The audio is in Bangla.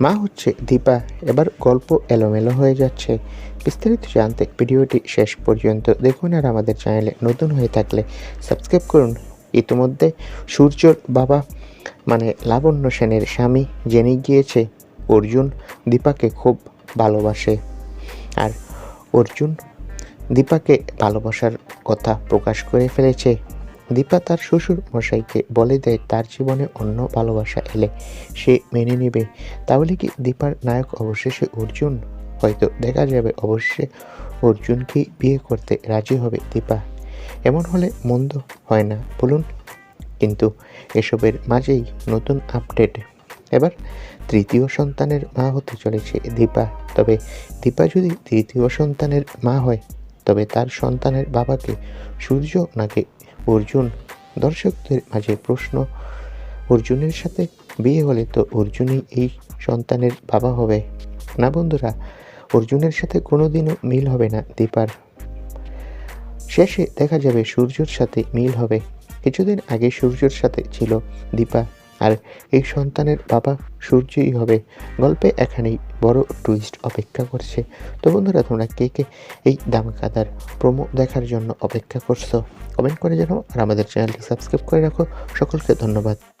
মা হচ্ছে দীপা। এবার গল্প এলোমেলো হয়ে যাচ্ছে। বিস্তারিত জানতে ভিডিওটি শেষ পর্যন্ত দেখুন আর আমাদের চ্যানেলে নতুন হয়ে থাকলে সাবস্ক্রাইব করুন। ইতিমধ্যে সূর্যর বাবা মানে লাবণ্য সেনের স্বামী জেনে গিয়েছে অর্জুন দীপাকে খুব ভালোবাসে। আর অর্জুন দীপাকে ভালোবাসার কথা প্রকাশ করে ফেলেছে। দীপা তার শ্বশুর মশাইকে বলে দেয়, তার জীবনে অন্য ভালোবাসা এলে সে মেনে নেবে। তাহলে কি দীপার নায়ক অবশেষে অর্জুন? হয়তো দেখা যাবে অবশ্যই অর্জুনকে বিয়ে করতে রাজি হবে দীপা। এমন হলে মন্দ হয় না, বলুন। কিন্তু এসবের মাঝেই নতুন আপডেট। এবার তৃতীয় সন্তানের মা হতে চলেছে দীপা। তবে দীপা যদি তৃতীয় সন্তানের মা হয়, তবে তার সন্তানের বাবাকে সূর্য নাকি অর্জুন, দর্শকদের মাঝে প্রশ্ন, অর্জুনের সাথে বিয়ে হলে তো অর্জুনই এই সন্তানের বাবা হবে? না বন্ধুরা, অর্জুনের সাথে কোনোদিনও মিল হবে না, দীপার। শেষে দেখা যাবে সূর্যর সাথে মিল হবে। কিছুদিন আগে সূর্যর সাথে ছিল দীপা। আর এই সন্তানের বাবা সূর্যই হবে। গল্পে এখানেই বড় টুইস্ট অপেক্ষা করছে। তো বন্ধুরা, তোমরা কে কে এই দামকাদার প্রোমো দেখার জন্য অপেক্ষা করছ? কমেন্ট করে জানাও আর আমাদের চ্যানেলটি সাবস্ক্রাইব করে রাখো। সকলকে ধন্যবাদ।